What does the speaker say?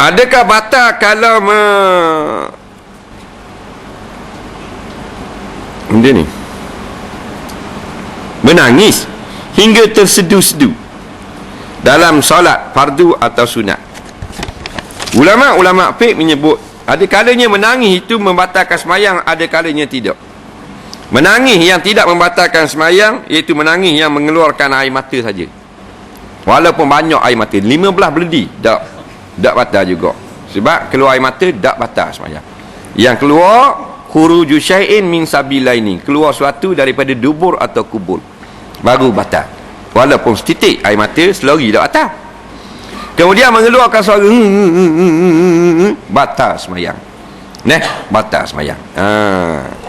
Adakah batal kalau me... Benda ni? Menangis Hingga tersedu-sedu Dalam solat fardu atau sunat. Ulama-ulama fiqh menyebut Ada kalanya menangis itu membatalkan semayang Ada kalanya tidak. Menangis yang tidak membatalkan semayang Iaitu menangis yang mengeluarkan air mata saja. Walaupun banyak air mata 15 beledi Tak Tak batal juga. Sebab keluar air mata Tak batal semayang. Yang keluar Khuruju syai'in min sabilaini Keluar suatu daripada dubur atau kubur. Baru batal. Walaupun setitik air mata Selari tak batal. Kemudian mengeluarkan suara hmm, hmm, hmm, Batal semayang. Neh Batal semayang. Haa